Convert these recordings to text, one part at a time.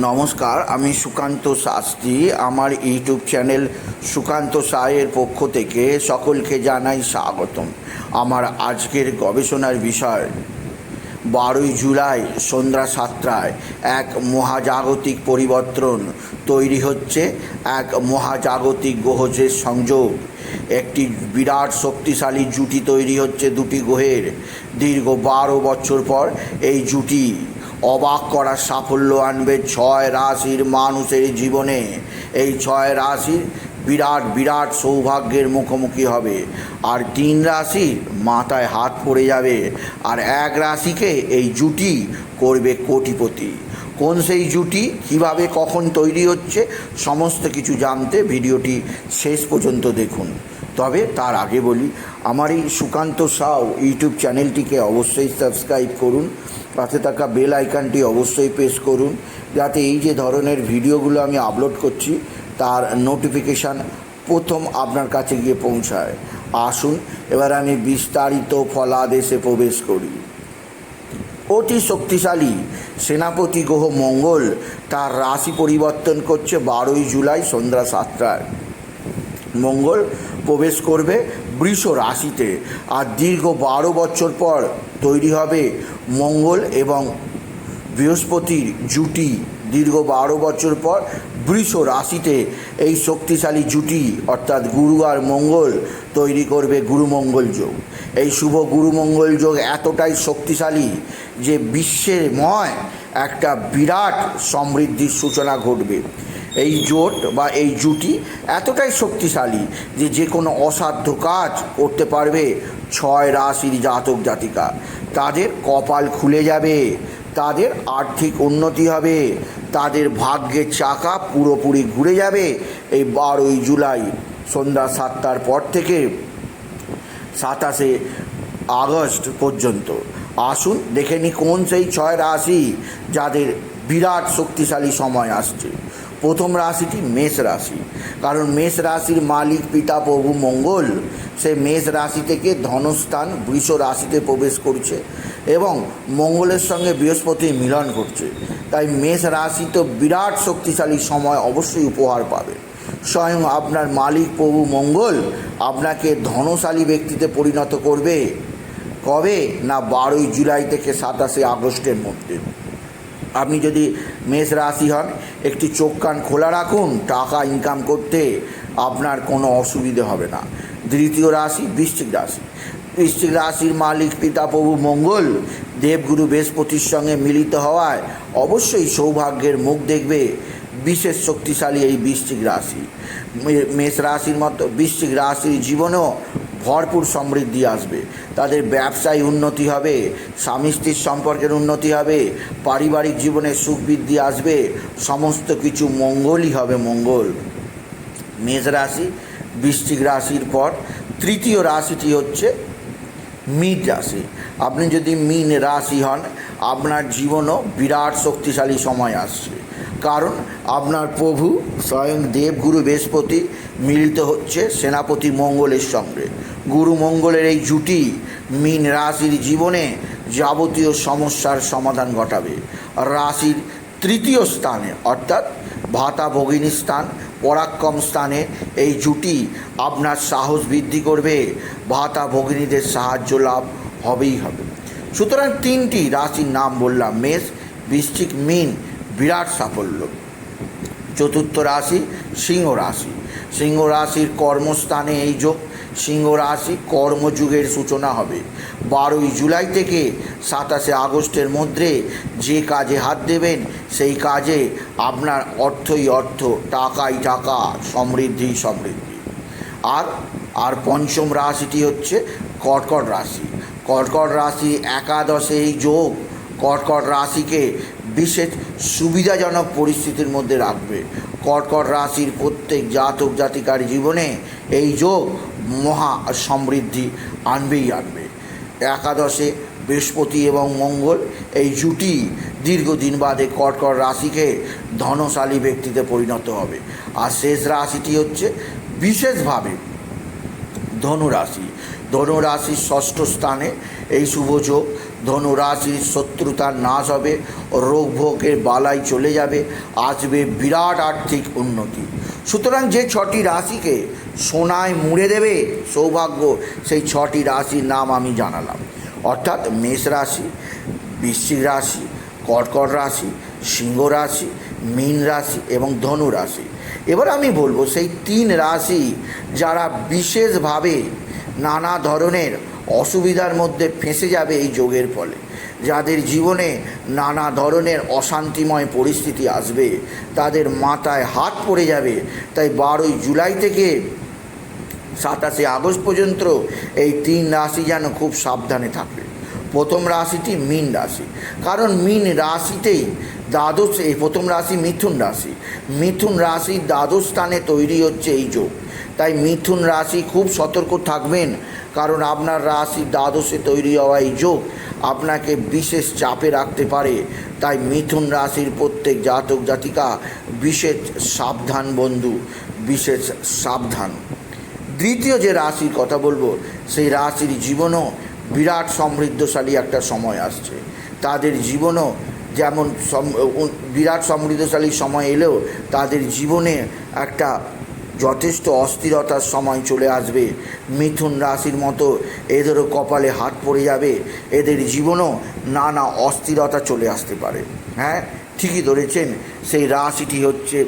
নমস্কার, আমি সুকান্ত শাস্ত্রী। আমার ইউটিউব চ্যানেল সুকান্ত সায়ের পক্ষ থেকে সকলকে জানাই স্বাগতম। আমার আজকের গবেষণার বিষয়, বারোই জুলাই সন্ধ্যা সাতটায় এক মহাজাগতিক পরিবর্তন তৈরি হচ্ছে। এক মহাজাগতিক গ্রহের সংযোগ। একটি বিরাট শক্তিশালী জুটি তৈরি হচ্ছে দুটি গ্রহের। দীর্ঘ বারো বছর পর এই জুটি অবাক করার সাফল্য আনবে ছয় রাশির মানুষের জীবনে। এই ছয় রাশির বিরাট বিরাট সৌভাগ্যের মুখোমুখি হবে। আর তিন রাশির মাথায় হাত পড়ে যাবে। আর এক রাশিকে এই জুটি করবে কোটিপতি। কোন সেই জুটি, কীভাবে কখন তৈরি হচ্ছে, সমস্ত কিছু জানতে ভিডিওটি শেষ পর্যন্ত দেখুন। তবে তার আগে বলি, আমার এই সুকান্ত সাউ ইউটিউব চ্যানেলটিকে অবশ্যই সাবস্ক্রাইব করুন। পাশে থাকা বেল আইকনটি অবশ্যই প্রেস করুন, যাতে এই যে ধরনের ভিডিওগুলো আমি আপলোড করছি, তার নোটিফিকেশান প্রথম আপনার কাছে গিয়ে পৌঁছায়। আসুন, এবার আমি বিস্তারিত ফলাদেশে প্রবেশ করি। অতি শক্তিশালী সেনাপতি গ্রহ মঙ্গল তার রাশি পরিবর্তন করছে বারোই জুলাই সন্ধ্যা সাতটায়। মঙ্গল প্রবেশ করবে বৃষ রাশিতে। আর দীর্ঘ বারো বছর পর তৈরি হবে মঙ্গল এবং বৃহস্পতির জুটি। দীর্ঘ বারো বছর পর বৃষ রাশিতে এই শক্তিশালী জুটি, অর্থাৎ গুরু আর মঙ্গল, তৈরি করবে গুরুমঙ্গল যোগ। এই শুভ গুরুমঙ্গল যোগ এতটাই শক্তিশালী যে বিশ্বের ময় একটা বিরাট সমৃদ্ধির সূচনা ঘটবে। এই জোট বা এই জুটি এতটাই শক্তিশালী যে যে কোনো অসাধ্য কাজ করতে পারবে ছয় রাশির জাতক জাতিকা। তাদের কপাল খুলে যাবে, তাদের আর্থিক উন্নতি হবে, তাদের ভাগ্যের চাকা পুরোপুরি ঘুরে যাবে এই বারোই জুলাই সন্ধ্যা সাতটার পর থেকে সাতাশে আগস্ট পর্যন্ত। আসুন দেখে নি কোন সেই ছয় রাশি যাদের বিরাট শক্তিশালী সময় আসছে। প্রথম রাশিটি মেষ রাশি। কারণ মেষ রাশির মালিক, পিতা, প্রভু, মঙ্গল, সে মেষ রাশি থেকে ধনস্থান বৃষ রাশিতে প্রবেশ করছে এবং মঙ্গলের সঙ্গে বৃহস্পতির মিলন করছে। তাই মেষ রাশি তো বিরাট শক্তিশালী সময় অবশ্যই উপহার পাবে। স্বয়ং আপনার মালিক, প্রভু, মঙ্গল আপনাকে ধনশালী ব্যক্তিতে পরিণত করবে। কবে? না বারোই জুলাই থেকে সাতাশে আগস্টের মধ্যে। আপনি যদি মেষ রাশি হন, একটি চোখ কান খোলা রাখুন, টাকা ইনকাম করতে আপনার কোনো অসুবিধে হবে না। দ্বিতীয় রাশি, বৃশ্চিক রাশি। বৃশ্চিক রাশির মালিক, পিতা, প্রভু, মঙ্গল, দেবগুরু, বৃহস্পতির সঙ্গে মিলিত হওয়ায় অবশ্যই সৌভাগ্যের মুখ দেখবে বিশেষ শক্তিশালী এই বৃশ্চিক রাশি। মেষ রাশির মতো বৃশ্চিক রাশির জীবনেও ভরপুর সমৃদ্ধি আসবে। তাদের ব্যবসায় উন্নতি হবে, স্বামী স্ত্রীর সম্পর্কের উন্নতি হবে, পারিবারিক জীবনে সুখ বৃদ্ধি আসবে, সমস্ত কিছু মঙ্গলই হবে মঙ্গল। মেষ রাশি, বৃশ্চিক রাশির পর তৃতীয় রাশিটি হচ্ছে মীন রাশি। আপনি যদি মীন রাশি হন, আপনার জীবনও বিরাট শক্তিশালী সময় আসছে। কারণ আপনার প্রভু স্বয়ং দেবগুরু বৃহস্পতি মিলিত হচ্ছে সেনাপতি মঙ্গলের সঙ্গে। গুরু মঙ্গলের এই জুটি মীন রাশির জীবনে যাবতীয় সমস্যার সমাধান ঘটাবে। রাশির তৃতীয় স্থানে, অর্থাৎ ভাতা ভগিনী স্থান, পরাক্রম স্থানে এই জুটি আপনার সাহস বৃদ্ধি করবে। ভাতা ভগিনীদের সাহায্য লাভ হবেই হবে। সুতরাং তিনটি রাশির নাম বললাম, মেষ, বৃশ্চিক, মিন, বিরাট সাফল্য। চতুর্থ রাশি, সিংহ রাশি। সিংহ রাশির কর্মস্থানে এই যোগ সিংহ রাশি কর্মযুগের সূচনা হবে। বারোই জুলাই থেকে সাতাশে আগস্টের মধ্যে যে কাজে হাত দেবেন, সেই কাজে আপনার অর্থই অর্থ, টাকাই টাকা, সমৃদ্ধি সমৃদ্ধি। আর আর পঞ্চম রাশিটি হচ্ছে কর্কট রাশি। কর্কট রাশি একাদশে এই যোগ কর্কট রাশিকে বিশেষ সুবিধাজনক পরিস্থিতির মধ্যে রাখবে। কর্কট রাশির প্রত্যেক জাতক জাতিকার জীবনে এই যোগ মহা সমৃদ্ধি আনবেই আনবে। একাদশে বৃহস্পতি এবং মঙ্গল এই জুটি দীর্ঘদিন বাদে কর্কট রাশিকে ধনশালী ব্যক্তিতে পরিণত হবে। আর শেষ রাশিটি হচ্ছে বিশেষভাবে ধনুরাশি। ধনুরাশির ষষ্ঠ স্থানে এই শুভ যোগ ধনুরাশির শত্রুতার নাশ হবে রোগ ভোগের বালাই চলে যাবে, আসবে বিরাট আর্থিক উন্নতি। সুতরাং যে ছটি রাশিকে সোনায় মুড়ে দেবে, সৌভাগ্য, সেই ছটি রাশির নাম আমি জানালাম। অর্থাৎ মেষ রাশি, বৃশ্চিক রাশি, কর্কট রাশি, সিংহ রাশি, মীন রাশি এবং ধনু রাশি। এবার আমি বলব, সেই তিন রাশি যারা বিশেষভাবে নানা ধরনের অসুবিধার মধ্যে ফেঁসে যাবে এই যোগের ফলে। যাদের জীবনে নানা ধরনের অশান্তিময় পরিস্থিতি আসবে, তাদের মাথায় হাত পড়ে যাবে। তাই বারোই জুলাই থেকে সাতাশে আগস্ট পর্যন্ত এই তিন রাশি যেন খুব সাবধানে থাকবে। প্রথম রাশিটি মীন রাশি। কারণ মীন রাশিতেই দ্বাদশ এই প্রথম রাশি মিথুন রাশি। মিথুন রাশির দ্বাদশ স্থানে তৈরি হচ্ছে এই যোগ। তাই মিথুন রাশি খুব সতর্ক থাকবেন, কারণ আপনার রাশি দ্বাদশে তৈরি হওয়া এই যোগ আপনাকে বিশেষ চাপে রাখতে পারে। তাই মিথুন রাশির প্রত্যেক জাতক জাতিকা বিশেষ সাবধান বন্ধু, বিশেষ সাবধান। দ্বিতীয় যে রাশির কথা বলব, সেই রাশির জীবনও বিরাট সমৃদ্ধশালী একটা সময় আসছে। তাদের জীবনও যেমন বিরাট সমৃদ্ধশালী সময় এলেও তাদের জীবনে একটা যথেষ্ট অস্থিরতার সময় চলে আসবে। মিথুন রাশির মতো এদেরও কপালে হাত পড়ে যাবে। এদের জীবনও নানা অস্থিরতা চলে আসতে পারে। হ্যাঁ ঠিকই ধরেছেন। সেই রাশিটি হচ্ছে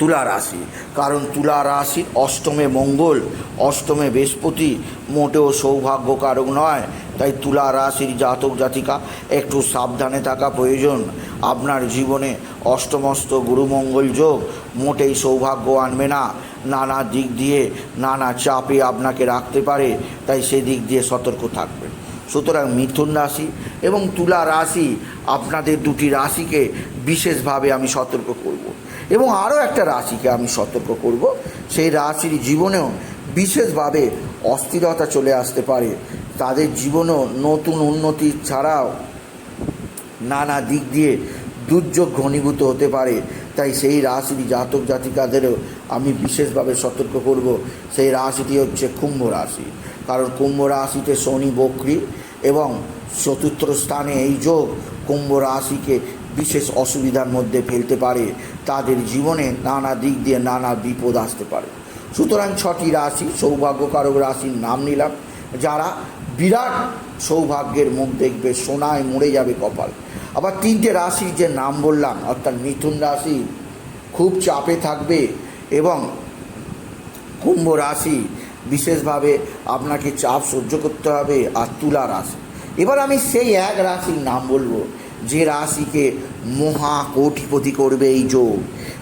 তুলা রাশি। কারণ তুলা রাশির অষ্টমে মঙ্গল, অষ্টমে বৃহস্পতি, মোটেও সৌভাগ্যকারক নয়। তাই তুলা রাশির জাতক জাতিকা, একটু সাবধানে থাকা প্রয়োজন। আপনার জীবনে অষ্টমস্ত গুরুমঙ্গল যোগ মোটেই সৌভাগ্য আনবে না। নানা দিক দিয়ে নানা চাপে আপনাকে রাখতে পারে, তাই সেদিক দিয়ে সতর্ক থাকবেন। সুতরাং মিথুন রাশি এবং তুলা রাশি আপনাদের দুটি রাশিকে বিশেষভাবে আমি সতর্ক করব। এবং আরও একটা রাশিকে আমি সতর্ক করব, সেই রাশির জীবনেও বিশেষভাবে অস্থিরতা চলে আসতে পারে। তাদের জীবনেও নতুন উন্নতি ছাড়াও নানা দিক দিয়ে দুর্যোগ ঘনীভূত হতে পারে। তাই সেই রাশির জাতক জাতিকাদেরও আমি বিশেষভাবে সতর্ক করব। সেই রাশিটি হচ্ছে কুম্ভ রাশি। কারণ কুম্ভ রাশিতে শনি বক্রি এবং চতুর্থ স্থানে এই যোগ কুম্ভ রাশিকে বিশেষ অসুবিধার মধ্যে ফেলতে পারে। তাদের জীবনে নানা দিক দিয়ে নানা বিপদ আসতে পারে। সুতরাং ছটি রাশি সৌভাগ্যকারক রাশির নাম নিলাম, যারা বিরাট সৌভাগ্যের মুখ দেখবে, সোনায় মরে যাবে কপাল। আবার তিনটে রাশির যে নাম বললাম, অর্থাৎ মিথুন রাশি খুব চাপে থাকবে এবং কুম্ভ রাশি বিশেষভাবে আপনাকে চাপ সহ্য করতে হবে আর তুলা রাশি। এবার আমি সেই এক রাশির নাম বলব, যে রাশিকে মহা কোটিপতি করবে এই যোগ।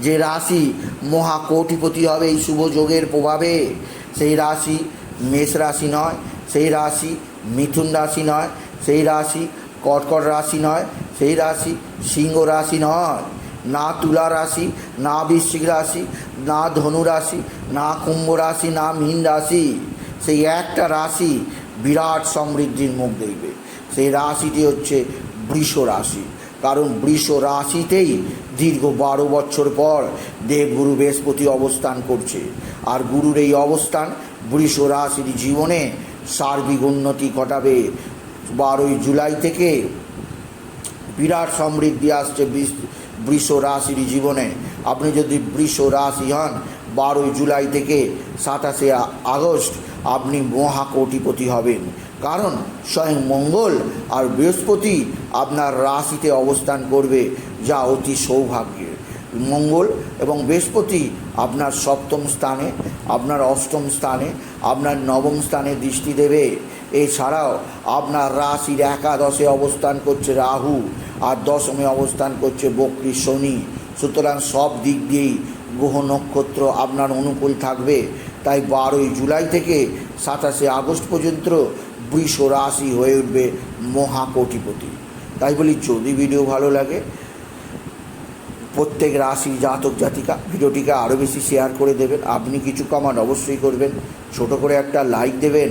যে রাশি মহা কোটিপতি হবে এই শুভ যোগের প্রভাবে, সেই রাশি মেষ রাশি নয়, সেই রাশি মিথুন রাশি নয়, সেই রাশি কর্কট রাশি নয়, সেই রাশি সিংহ রাশি নয়। না তুলা রাশি, না বৃশ্চিক রাশি, না ধনু রাশি, না কুম্ভ রাশি, না মীন রাশি। সেই একটা রাশি বিরাট সমৃদ্ধির মুখ দেখবে। সেই রাশিটি হচ্ছে বৃষ রাশি। কারণ বৃষ রাশিতেই দীর্ঘ বারো বছর পর দেবগুরু বৃহস্পতি অবস্থান করছে। আর গুরুর এই অবস্থান বৃষ রাশির জীবনে সার্বিক উন্নতি ঘটাবে। বারোই জুলাই থেকে বিরাট সমৃদ্ধি আসছে বৃষ- রাশির জীবনে। আপনি যদি বৃষ রাশি হন, বারোই জুলাই থেকে সাতাশে আগস্ট আপনি মহাকোটিপতি হবেন। কারণ স্বয়ং মঙ্গল আর বৃহস্পতি আপনার রাশিতে অবস্থান করবে, যা অতি সৌভাগ্যের। মঙ্গল এবং বৃহস্পতি আপনার সপ্তম স্থানে, আপনার অষ্টম স্থানে, আপনার নবম স্থানে দৃষ্টি দেবে। এছাড়াও আপনার রাশির একাদশে অবস্থান করছে রাহু আর দশমে অবস্থান করছে বক্রী শনি। সুতরাং সব দিক দিয়েই গ্রহ নক্ষত্র আপনার অনুকূল থাকবে। তাই বারোই জুলাই থেকে সাতাশে আগস্ট পর্যন্ত বৃষ রাশি হয়ে উঠবে মহাকোটিপতি। তাই বলি, যদি ভিডিও ভালো লাগে, প্রত্যেক রাশি জাতক জাতিকা ভিডিওটিকে আরও বেশি শেয়ার করে দেবেন। আপনি কিছু কমান অবশ্যই করবেন। ছোট করে একটা লাইক দেবেন।